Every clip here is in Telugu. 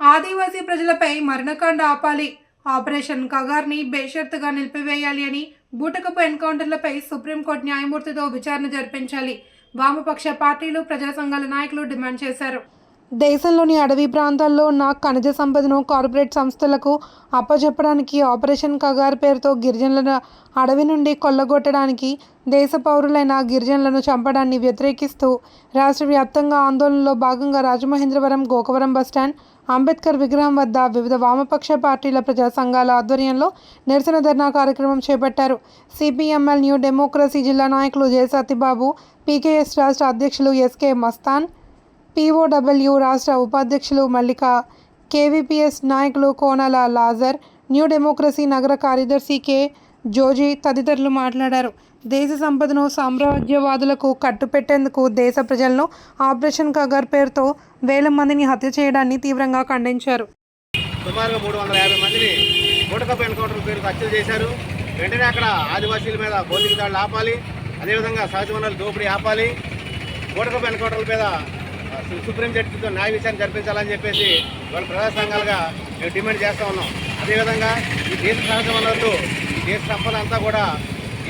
ఆదివాసీ ప్రజలపై మరణకాండ ఆపాలి. ఆపరేషన్ కగార్ని బేషరతుగా నిలిపివేయాలి అని బూటకపు ఎన్కౌంటర్లపై సుప్రీంకోర్టు న్యాయమూర్తితో విచారణ జరిపించాలి. వామపక్ష పార్టీలు ప్రజా సంఘాల నాయకులు డిమాండ్ చేశారు. దేశంలోని అడవి ప్రాంతాల్లో ఉన్న ఖనిజ సంపదను కార్పొరేట్ సంస్థలకు అప్పచెప్పడానికి ఆపరేషన్ కగార్ పేరుతో గిరిజనుల అడవి నుండి కొల్లగొట్టడానికి దేశ పౌరులైన గిరిజనులను చంపడాన్ని వ్యతిరేకిస్తూ రాష్ట్ర వ్యాప్తంగా ఆందోళనలో భాగంగా రాజమహేంద్రవరం గోకవరం బస్టాండ్ అంబేద్కర్ విగ్రహం వద్ద వివిధ వామపక్ష పార్టీల ప్రజా సంఘాల ఆధ్వర్యంలో నిరసన ధర్నా కార్యక్రమం చేపట్టారు. సిపిఎంఎల్ న్యూ డెమోక్రసీ జిల్లా నాయకులు జయసతిబాబు పీకేఎస్ రాష్ట్ర అధ్యక్షులు ఎస్కే మస్తాన్ పీఓడబ్ల్యూ రాష్ట్ర ఉపాధ్యక్షులు మల్లిక కేవీపీఎస్ నాయకులు కోనల లాజర్ న్యూ డెమోక్రసీ నగర కార్యదర్శి కె. జోజీ తదితరులు మాట్లాడారు. దేశ సంపదను సామ్రాజ్యవాదులకు కట్టుపెట్టేందుకు దేశ ప్రజలను ఆపరేషన్ కగర్ పేరుతో వేల మందిని హత్య చేయడాన్ని తీవ్రంగా ఖండించారు. సుమారుగా మూడు వందల యాభై మందిని బూటకపు ఎన్కౌంటర్ పేరుకు హత్యలు చేశారు. వెంటనే అక్కడ ఆదివాసీల మీద భౌతిక దాడులు ఆపాలి. అదేవిధంగా సహజ వనరుల దోపిడీ ఆపాలి. బూటకపు ఎన్కౌంటర్ల మీద సుప్రీం జడ్జితో న్యాయ విషయాన్ని జరిపించాలని చెప్పేసి వాళ్ళ ప్రజా సంఘాలుగా మేము డిమాండ్ చేస్తూ ఉన్నాం. అదేవిధంగా ఈ దేశ సహజ వనరులు ఈ దేశ సంపద అంతా కూడా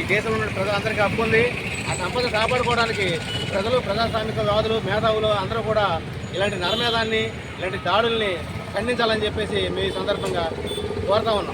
ఈ దేశంలో ఉన్న ప్రజలందరికీ హక్కు ఉంది. ఆ సంపద కాపాడుకోవడానికి ప్రజలు ప్రజాస్వామిక వ్యాధులు మేధావులు అందరూ కూడా ఇలాంటి నరమేధాన్ని ఇలాంటి దాడుల్ని ఖండించాలని చెప్పేసి మేము ఈ సందర్భంగా కోరుతా ఉన్నాం.